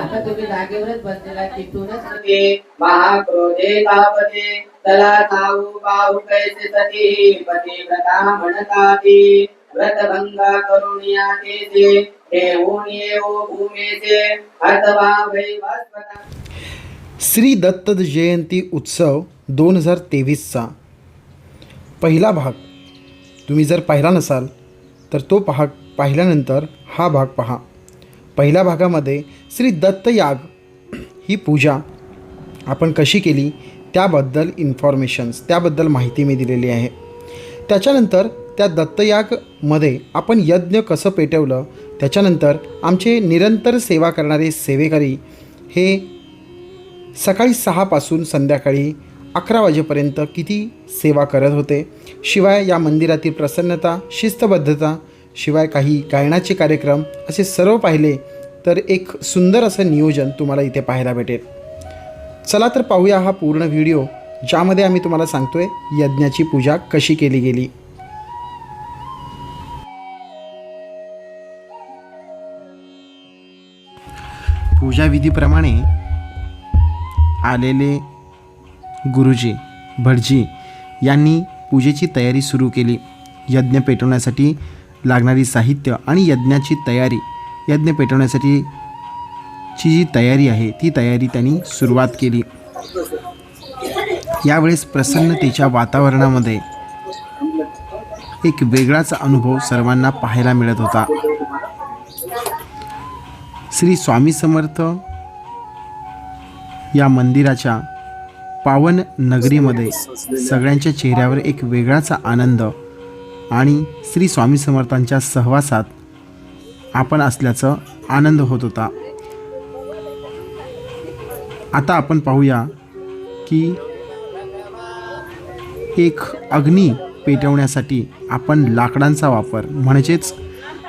आता तुम्ही जागेवरच बसलेला तिथूनच ते महाक्रोधे तापते तला पाहू कैसे सती व्रतभंगा करुणिया येऊ भूमेचे. अथवा श्री दत्त जयंती उत्सव दोन हजार तेवीसचा. पहिला भाग. तुम्ही जर पाहिला नसाल तर तो पहा पाहिल्यानंतर हा भाग पहा. पहिल्या भागामध्ये श्री दत्त याग ही पूजा आपण कशी केली? त्याबद्दल इन्फॉर्मेशन्स त्याबद्दल माहिती मी दिलेली आहे. त्याच्यानंतर त्या दत्तयागमध्ये आपण यज्ञ कसं पेटवलं? त्याच्यानंतर आमचे निरंतर सेवा करणारे सेवेकरी हे सकाळी सहापासून संध्याकाळी अकरा वाजेपर्यंत किती सेवा करत होते? शिवाय या मंदिरातील प्रसन्नता शिस्तबद्धता शिवाय काही गायनाचे कार्यक्रम असे सर्व पाहिले तर एक सुंदर असं नियोजन तुम्हाला इथे पाहायला भेटेल. चला तर पाहूया हा पूर्ण व्हिडिओ ज्यामध्ये आम्ही तुम्हाला सांगतोय यज्ञाची पूजा कशी केली गेली. पूजाविधीप्रमाणे आलेले गुरुजी भटजी यांनी पूजेची तयारी सुरू केली. यज्ञ पेटवण्यासाठी लागणारी साहित्य आणि यज्ञाची तयारी यज्ञ पेटवण्यासाठी ची जी तयारी आहे ती तयारी त्यांनी सुरुवात केली. यावेळेस प्रसन्नतेच्या वातावरणामध्ये एक वेगळाच अनुभव सर्वांना पाहायला मिळत होता. श्री स्वामी समर्थ या मंदिराच्या पावन नगरीमध्ये सगळ्यांच्या चेहऱ्यावर एक वेगळाच आनंद आणि श्री स्वामी समर्थांच्या सहवासात आपण असल्याचं आनंद होत होता. आता आपण पाहूया की एक अग्नी पेटवण्यासाठी आपण लाकडांचा वापर म्हणजेच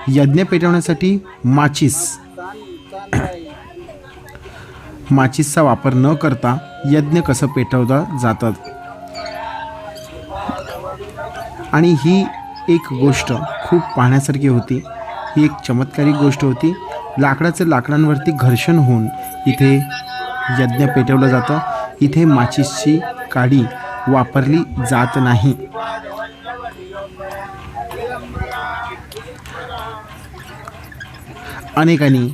यज्ञ पेटवण्यासाठी माचीस. माचीसचा वापर न करता यज्ञ कसं पेटवलं जातं? आणि ही एक गोष्ट खूप पाहण्यासारखी होती. ही एक चमत्कारिक गोष्ट होती. लाकडाचं लाकडांवरती घर्षण होऊन इथे यज्ञ पेटवलं जातं. इथे माचीसची काडी वापरली जात नाही. अनेकांनी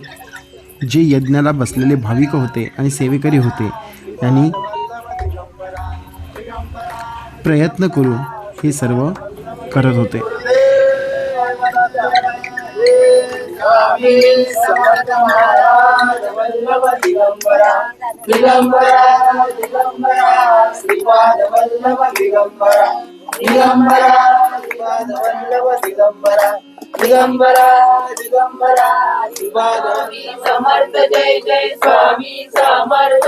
जे यज्ञाला बसलेले भाविक होते आणि सेवेकरी होते यांनी प्रयत्न करून हे सर्व करत होते. स्वामी समर्थ महाराज वल्लभ दिगंबरा दिगंबरा दिगंबरा दिगंबरा दिगंबरा दिगंबरा दिगंबरा दिगंबरा समर्थ जय जय स्वामी समर्थ.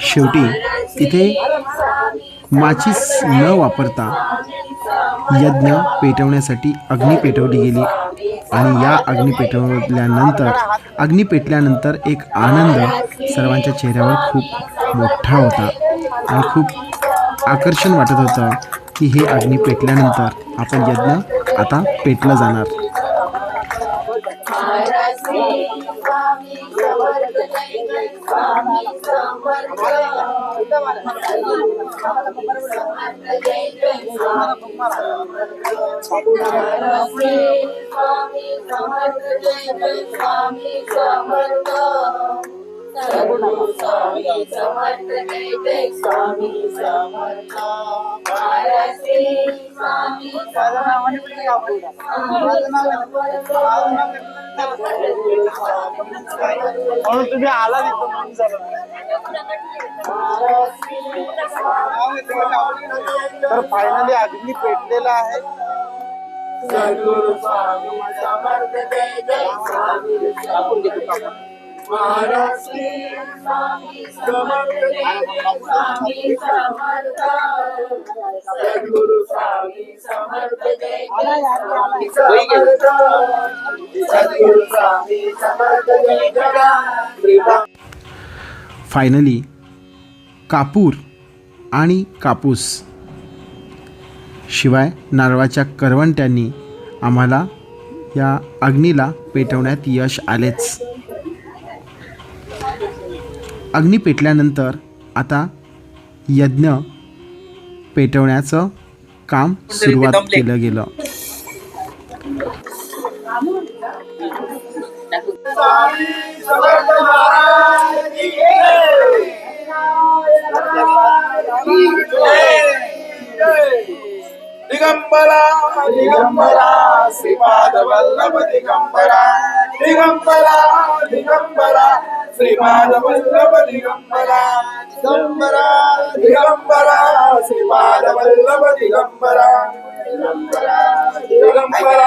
शेवटी तिथे माचीस न वापरता यज्ञ पेटवण्यासाठी अग्नी पेटवली गेली. आणि या अग्नी पेटवल्यानंतर अग्नी पेटल्यानंतर एक आनंद सर्वांच्या चेहऱ्यावर खूप मोठा होता आणि खूप आकर्षण वाटत होतं की हे अग्नी पेटल्यानंतर आपण यज्ञ आता पेटलं जाणार. स्वामी समर्थ सद्गुरु स्वामी समर्थ स्वामी समर्थ स्वामी म्हणून तुम्ही आला तिथं म्हणून झालं तर फायनली अग्नी पेटलेला आहे. सद्गुरु स्वामी समर्थ जय जय स्वामी. समर्थ महाराज स्वामी सद्गुरु स्वामी समर्थ स्वामी समर्थ सद्गुरु स्वामी समर्थ फायनली कापूर आणि कापूस. शिवाय नारळाच्या करवंट्यांनी आम्हाला या अग्नीला पेटवण्यात यश आलेच. अग्नी पेटल्यानंतर आता यज्ञ पेटवण्याचं काम सुरुवात केलं गेलं. दिगंबरा दिगंबरा श्रीपाद वल्लभ दिगंबरा दिगंबरा दिगंबरा. श्रीपाद वल्लभ दिगंबरा दिगंबरा दिगंबरा श्रीपाद वल्लभ दिगंबरा दिगंबरा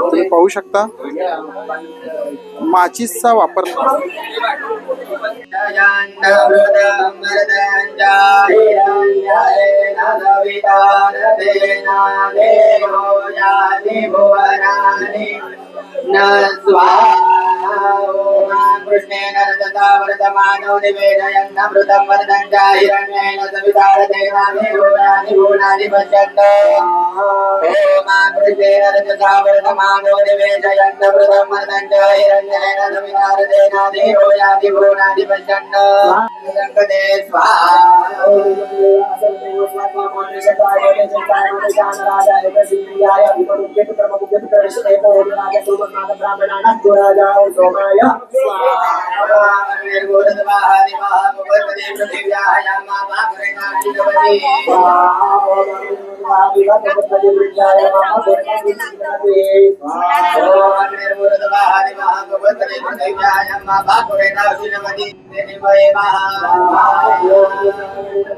तुम्ही पाहू शकता. माचीसचा वापर. कृष्णेन रजता निवेदयन्नमृतं वरदं च हिरण्येन सवितारतेनानि भुवनानि पश्यन्त कृष्णेन रजता वर्तमानो निवेदयन्नमृतं वरदं च हिरण्येन Thank you.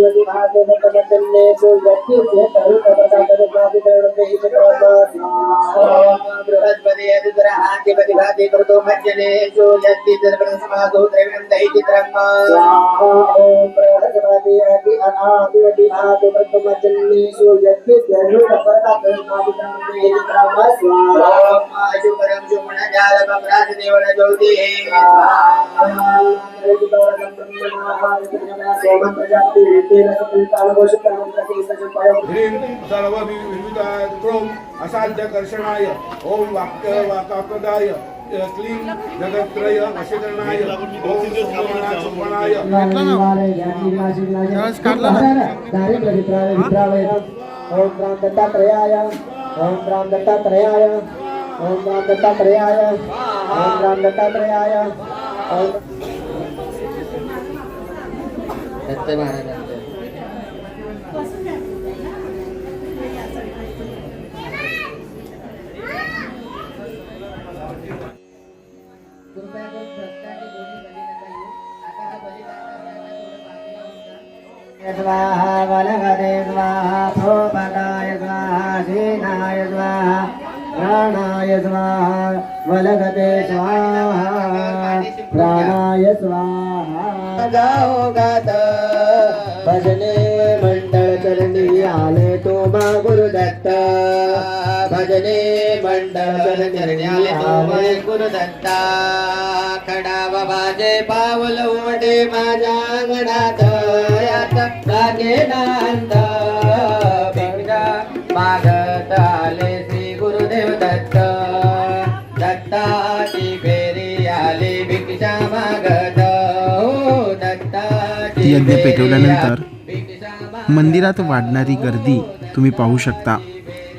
भुवनानि पश्यन्त संकटे बृहस्पति कृतो मज्जनेषु यत्ति तद्ब्रह्मसमासो त्रैविणं चित्रम् शुभरं शुभणजालमप्राजदेवन ज्योतिः ह्रीं सर्वविविधात्रों असाध्यकर्षणाय ॐ वाक्य वाकापदाय क्लीं जगत्त्रय वशीकरणाय ॐ सुब्रह्मण्याय ओम राम दत्तात्रेयाय ओम राम दत्तात्रेयाय ओम राम दत्तात्रेयाय ओम राम दत्तात्रेयाय ओम दत्त महाराजांचं उमटे माझ्या अंगणात यात भिक्षा मागत आले श्री गुरुदेव दत्त. दत्ताची फेरी आली भिक्षा मागत. हो यज्ञ फेरी पेटवल्यानंतर. मंदिरात वाढणारी गर्दी तुम्ही पाहू शकता.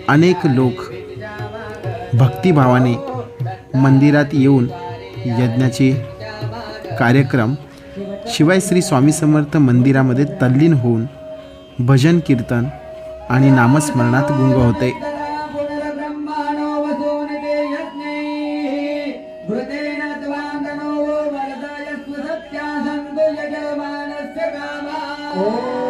अनेक लोक भक्तिभावाने मंदिरात येऊन यज्ञाचे कार्यक्रम शिवाय श्री स्वामी समर्थ मंदिरामध्ये तल्लीन होऊन भजन कीर्तन आणि नामस्मरणात गुंग होते. Oh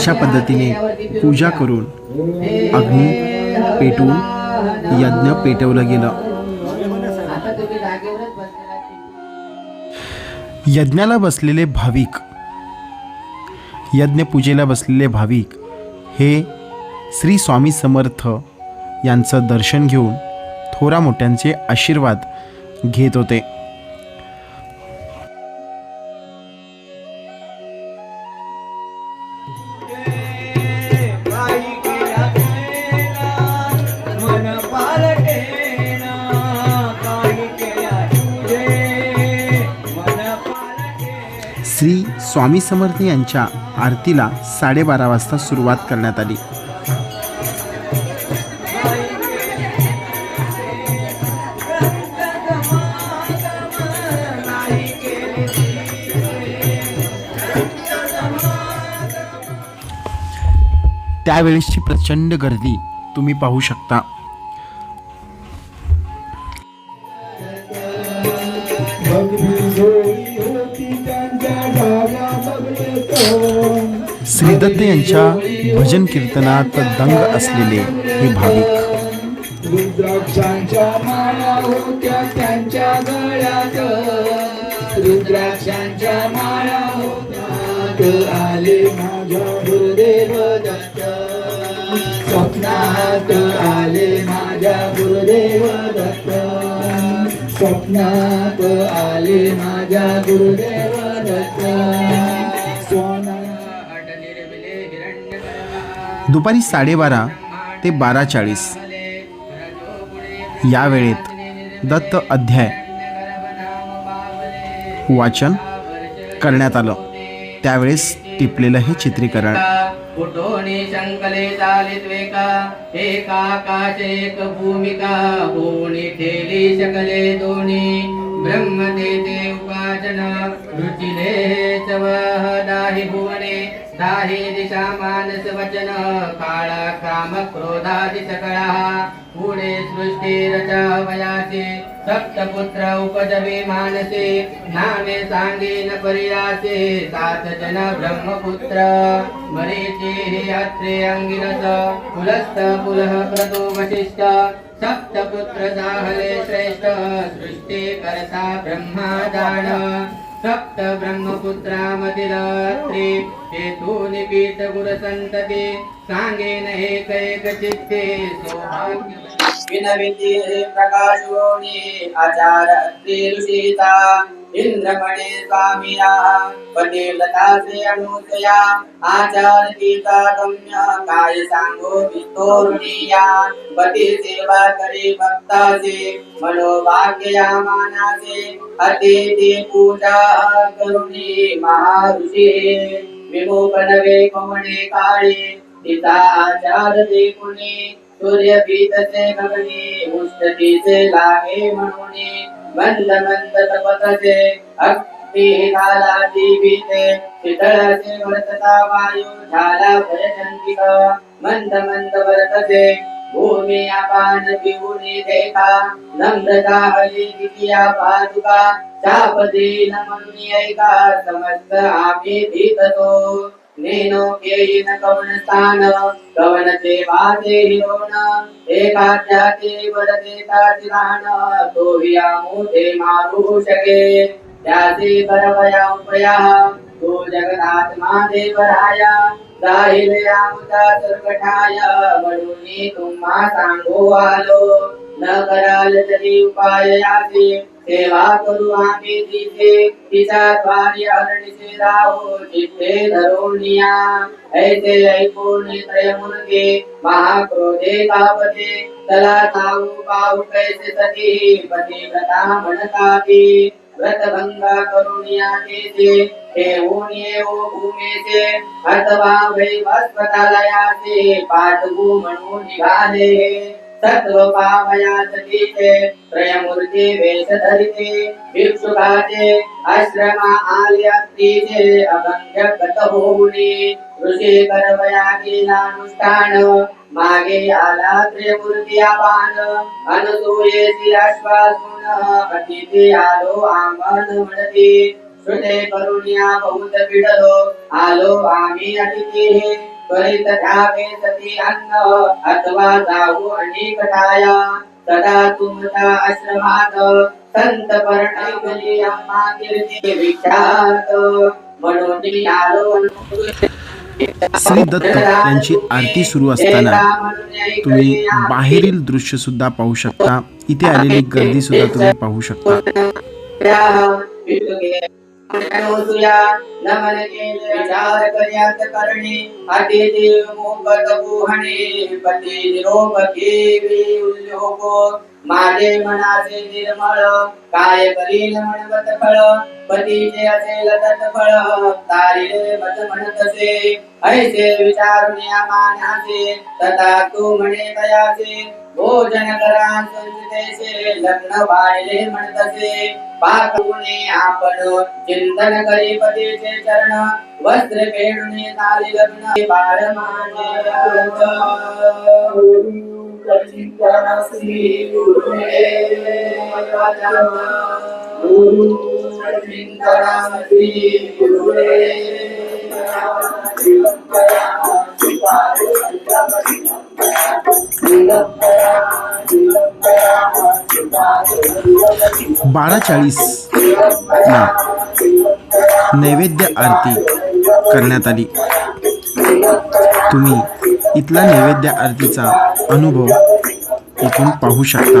अशा पद्धतीने पूजा करून अग्नी पेटवून यज्ञ पेटवलं गेलं. यज्ञाला बसलेले भाविक यज्ञपूजेला बसलेले भाविक हे श्री स्वामी समर्थ यांचं दर्शन घेऊन थोरा मोठ्यांचे आशीर्वाद घेत होते. स्वामी समर्थ यांच्या आरतीला साडेबारा वाजता सुरुवात करण्यात आली. त्यावेळेसची प्रचंड गर्दी तुम्ही पाहू शकता. त्यांच्या भजन कीर्तनात दंग असलेले हे भाविक. रुद्राक्षांच्या माळा होत्या त्यांच्या गळ्यात. रुद्राक्षांच्या माळा होत्या आले माझ्या गुरुदेव दत्त स्वप्नात आले माझ्या गुरुदेव दत्त स्वप्नात आले माझ्या गुरुदेव दत्त दुपारी साडेबारा ते बारा चाळीस या वेळेत दत्त अध्याय वाचन करण्यात आलं. त्यावेळेस टिपलेलं हे चित्रीकरण. कुटोनी एका काचे एक भूमिका होणी ठेली दोन्ही ब्रह्म देते उपाचन रुचिले चवह दाहि भूमि हे दिशा मानस वचन काळा काम क्रोधादि सकळा। पुढे सृष्टी रचवयाचे सप्तपुत्र उपजवे मानसे नामे सांगेन परियासे सात जन ब्रह्मपुत्र। मरीचे अत्रे अंगिरस पुलस्त पुलः क्रतु वशिष्ठ। सप्तपुत्र जाहले श्रेष्ठ सृष्टी करता ब्रह्मा जाण। सप्त ब्रह्मपुत्रामधील त्रि निपीत गुरसंतती सांगेन एक एक चित्ते सौभाग्य विनविती प्रकाशोनी आचार अत्रि ऋषिता पतिव्रता से अनुसया आचार गम्य काय सांगो विस्तोरुणीया पती सेवा करी भक्ता से अतिथि पूजा करुणी महाऋषी विमोपन वे कमणे काळे पिता आचार ते कुणी सूर्य भीतसे गगनी मुष्टकीचे लागे म्हणून मंद मंद तपतसे अग्नी काला जीविते शीतळसे वर्तता वायू झाला भयचंदिक मंद मंद वर्तते भूमी अपान पिऊनी देखा नम्रता हली दितिया पादुका शाप दीन म्हणून ऐका समस्त आम्ही भीततो नेनो केयिन कवन स्थान कवन ते वाते हिरोण एकाच्याचे वरते ताचिराण तो हिया मारू शके उपया तो जगदात्मा देवराया जाहिले आमचा सर्वठाय म्हणून तुम्हा सांगू आलो न कराल तरी उपाय याचे सेवा करू आम्ही तिथे। तिचा द्वारी अरणीचे राहो जिथे धरोनिया ऐसे ऐकून त्रय मुलगे महाक्रोधे कापते तला ताऊ पाऊ कैसे सती पती प्रता म्हणता व्रतभंगा करुनिया भूमेचे अथवा पाठवू म्हणून निघाले. सत्व त्रयमूर्ती वेश धरिते. भिक्षुकाचे आश्रमा आल्या स्त्रीचे गत ऋषी करवया केलानुष्ठान मागे आला त्रिमूर्ती आवान अनसूयेची आश्वासून अतिथी आलो आमन म्हणती श्रुते करुण्या बहुत पिडलो आलो आम्ही अतिथी. त्वरित ठावे सती अन्न अथवा जाऊ अनेक ठाया. सदा तुमचा आश्रमात संत पर्णी अम्मा कीर्ती विख्यात. म्हणून आलो. श्री दत्त यांची आरती सुरू असताना तुम्ही बाहेरील दृश्य सुद्धा पाहू शकता. इथे आलेली गर्दी सुद्धा तुम्ही पाहू शकता. माझे मनाचे निर्मळ काय करील म्हणवत फळ पतीचे असेल तत फळ तारिले मत म्हणतसे. ऐसे विचारून या मानाचे तथा तू म्हणे कयाचे भोजन करा संचितेचे लग्न वाढले म्हणतसे. पाकुणे आपण चिंतन करी पतीचे चरण. वस्त्र फेडून ताली लग्न बाळ माझे बारा चाळीस नैवेद्य आरती करण्यात आली. तुम्ही इथला नैवेद्य आरतीचा अनुभव इथून पाहू शकता.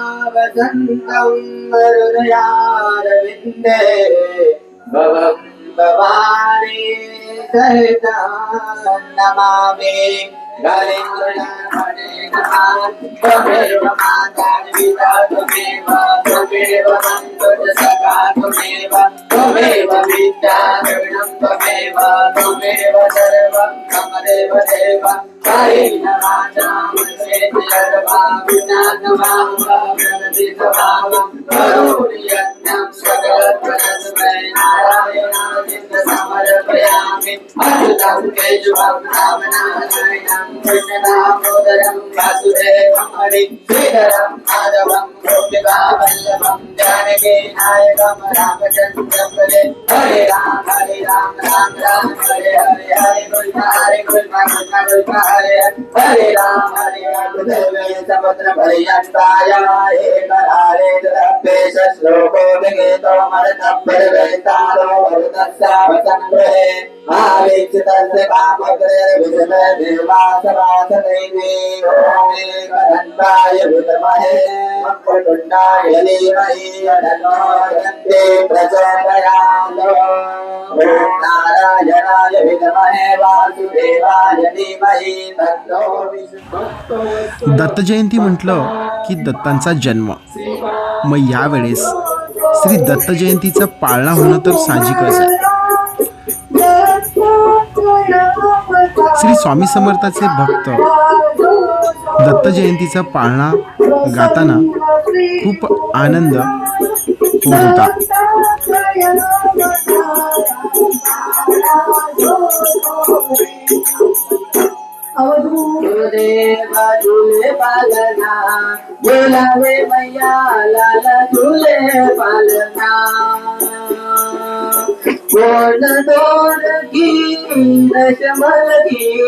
സദാവസന്തം മരുദയാരവിന്ദേ ഭവം ഭവാനേ സഹിതം നമാമേ ഗലിന്ദ്രനാ त्वमेव त्वमेव त्वमेव त्वमेव सर्वं त्वमेव देव कायेन वाचा करोमि यज्ञं सकलफलस्मै नारायणादित्य समर्पयामि अच्युतं केशवं रामनारायणं कृष्णदामोदरं वासुदेवं हरि श्रीधरं माधवं गोपिकावल्लभं जानके नायकं रामचन्द्रपदे हरे राम हरे राम राम राम हरे हरे हरे कृष्ण हरे कृष्ण कृष्ण कृष्ण हरे हरे राम हरे राम देवे समुद्र पर्यन्ताय हरे द्रव्येश श्लोको विगीतो मरतप्पर वेतारो भरतस्यावसङ्ग्रहे आवीक्षितस्य कामग्रेर्विजय देवासवास दैवी ॐ एकदन्ताय विद्महे वक्रतुण्डाय धीमहि तन्नो दन्ते प्रचोदयात्. ॐ नारायणाय विद्महे वासुदेवाय धीमहि तन्नो विष्णु. दत्त जयंती म्हटलं की दत्तांचा जन्म. मग यावेळेस श्री दत्त जयंतीचा पाळणा होणं तर साहजिकच आहे. श्री स्वामी समर्थाचे भक्त दत्त जयंतीचा पाळणा गाताना खूप आनंद होत होता. झुले पालना बोलावे मैया लाला झुले पालना. दोन की रशमल की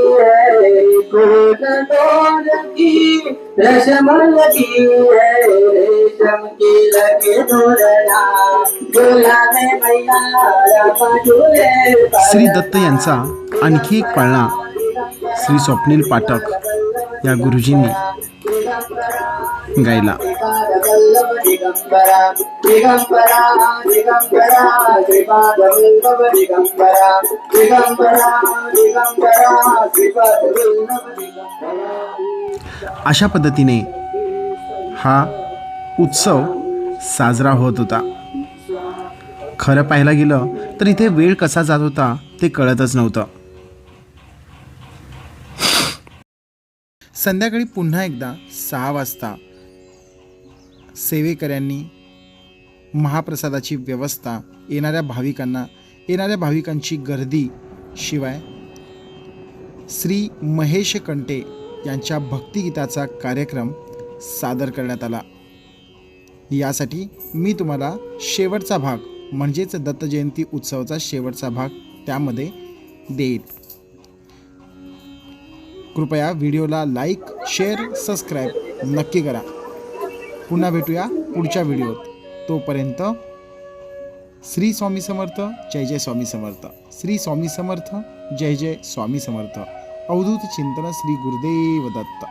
दोन की रशमल की लगे श्री दत्त यांचा आणखी एक पाळणा श्री स्वप्नील पाठक या गुरुजींनी गायला. दिगंबरा दिगंबरा दिगंबरा श्रीपादवल्लभ दिगंबरा दिगंबरा दिगंबरा श्रीपादवल्लभ दिगंबरा। अशा पद्धतीने हा उत्सव साजरा होत होता. खरं पाहायला गेलं तर इथे वेळ कसा जात होता ते कळतच नव्हतं. संध्याकाळी पुन्हा एकदा सहा वाजता सेवेकऱ्यांनी महाप्रसादाची व्यवस्था येणाऱ्या भाविकांना येणाऱ्या भाविकांची गर्दी शिवाय श्री महेश कंटे यांच्या भक्तिगीताचा कार्यक्रम सादर करण्यात आला. यासाठी मी तुम्हाला शेवटचा भाग म्हणजेच दत्तजयंती उत्सवाचा शेवटचा भाग त्यामध्ये देईल कृपया व्हिडिओला लाईक शेअर सबस्क्राईब नक्की करा. पुन्हा भेटूया पुढच्या व्हिडिओत. तोपर्यंत श्री स्वामी समर्थ जय जय स्वामी समर्थ. श्री स्वामी समर्थ जय जय स्वामी समर्थ. अवधूत चिंतन श्री गुरुदेव दत्त.